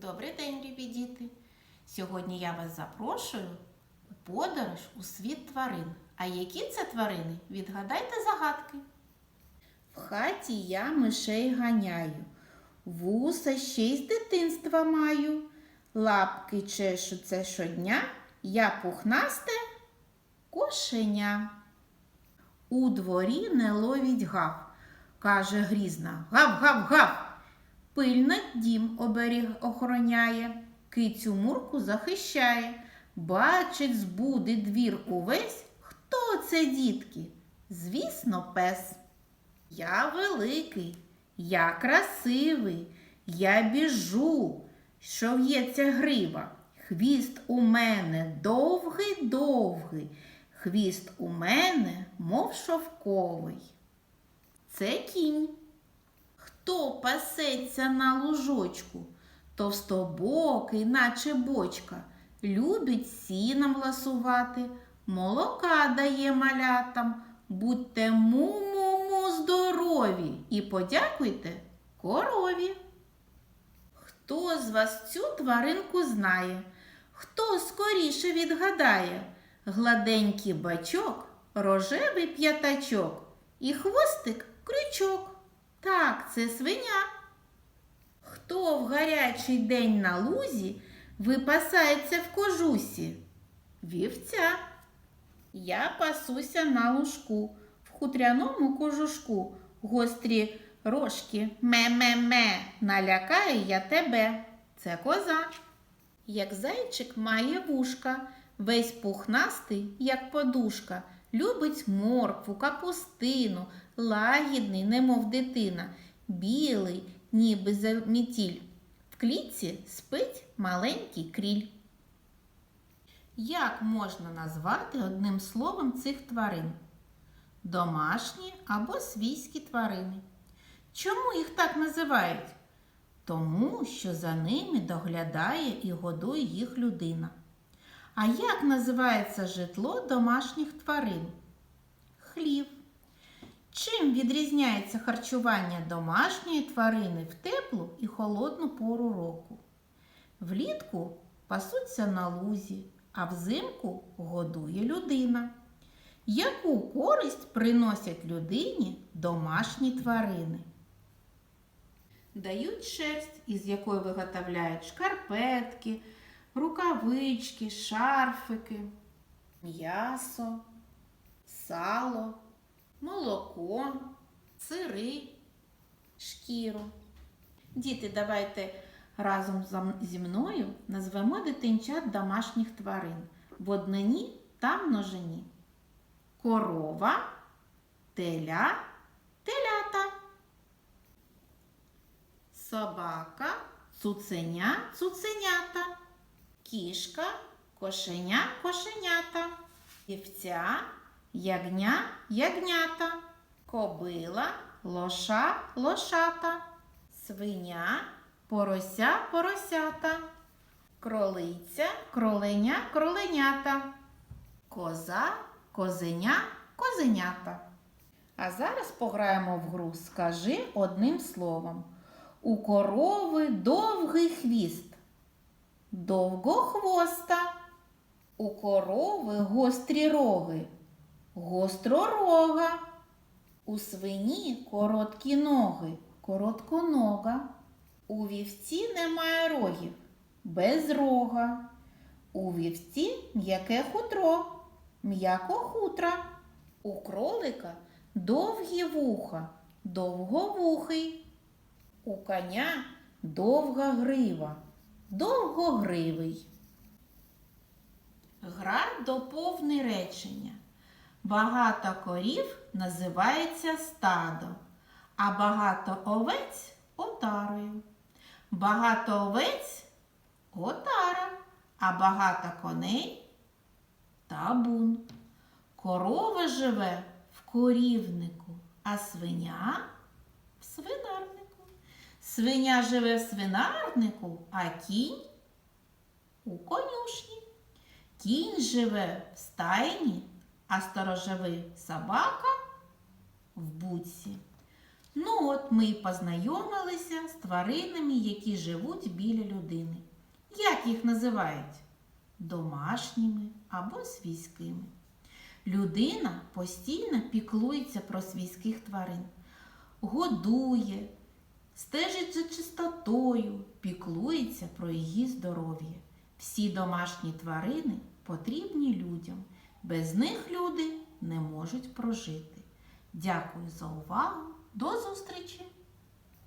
Добрий день, любі діти! Сьогодні я вас запрошую у подорож у світ тварин. А які це тварини? Відгадайте загадки. В хаті я мишей ганяю, вуса ще й з дитинства маю, лапки чешуться щодня, я пухнасте кошеня. У дворі не ловіть гав, каже грізна. Гав, гав, гав. Пильно дім оберіг охороняє, кицю мурку захищає. Бачить, збуди двір увесь. Хто це, дітки? Звісно, пес. Я великий, я красивий, я біжу, що в'ється грива. Хвіст у мене довгий, довгий, хвіст у мене, мов шовковий. Це кінь. Хто пасеться на лужочку, товстобокий, наче бочка, любить сіном ласувати, молока дає малятам. Будьте му-му-му здорові і подякуйте корові. Хто з вас цю тваринку знає? Хто скоріше відгадає? Гладенький бачок, рожевий п'ятачок і хвостик крючок. Так, це свиня. Хто в гарячий день на лузі випасається в кожусі? Вівця. Я пасуся на лужку, в хутряному кожушку, гострі рожки ме-ме-ме, налякаю я тебе. Це коза. Як зайчик має вушка, весь пухнастий, як подушка, любить моркву, капустину, лагідний, немов дитина, білий, ніби заметіль. В клітці спить маленький кріль. Як можна назвати одним словом цих тварин? Домашні або свійські тварини. Чому їх так називають? Тому що за ними доглядає і годує їх людина. А як називається житло домашніх тварин? Хлів. Чим відрізняється харчування домашньої тварини в теплу і холодну пору року? Влітку пасуться на лузі, а взимку годує людина. Яку користь приносять людині домашні тварини? Дають шерсть, із якої виготовляють шкарпетки, рукавички, шарфики, м'ясо, сало, молоко, сири, шкіру. Діти, давайте разом зі мною назвемо дитинчат домашніх тварин в однині та множині. Корова, теля, телята. Собака, цуценя, цуценята, кішка, кошеня, кошенята, вівця, ягня, ягнята, кобила, лоша, лошата, свиня, порося, поросята, кролиця, кроленя, кроленята, коза, козеня, козенята. А зараз пограємо в гру Скажи одним словом. У корови довгий хвіст, довгохвоста. У корови гострі роги, гостророга. У свині короткі ноги, коротконога. У вівці немає рогів, без рога. У вівці м'яке хутро, м'яко-хутра. У кролика довгі вуха, довговухий. У коня довга грива, довгогривий. Гра доповни речення. Багато корів називається стадо, а багато овець отарою. Багато овець отара, а багато коней табун. Корова живе в корівнику, а свиня. Свиня живе в свинарнику, а кінь у конюшні. Кінь живе в стайні, а сторожовий собака в буці. Ну от ми й познайомилися з тваринами, які живуть біля людини. Як їх називають? Домашніми або свійськими. Людина постійно піклується про свійських тварин, годує, стежить за чистотою, піклується про її здоров'я. Всі домашні тварини потрібні людям. Без них люди не можуть прожити. Дякую за увагу. До зустрічі!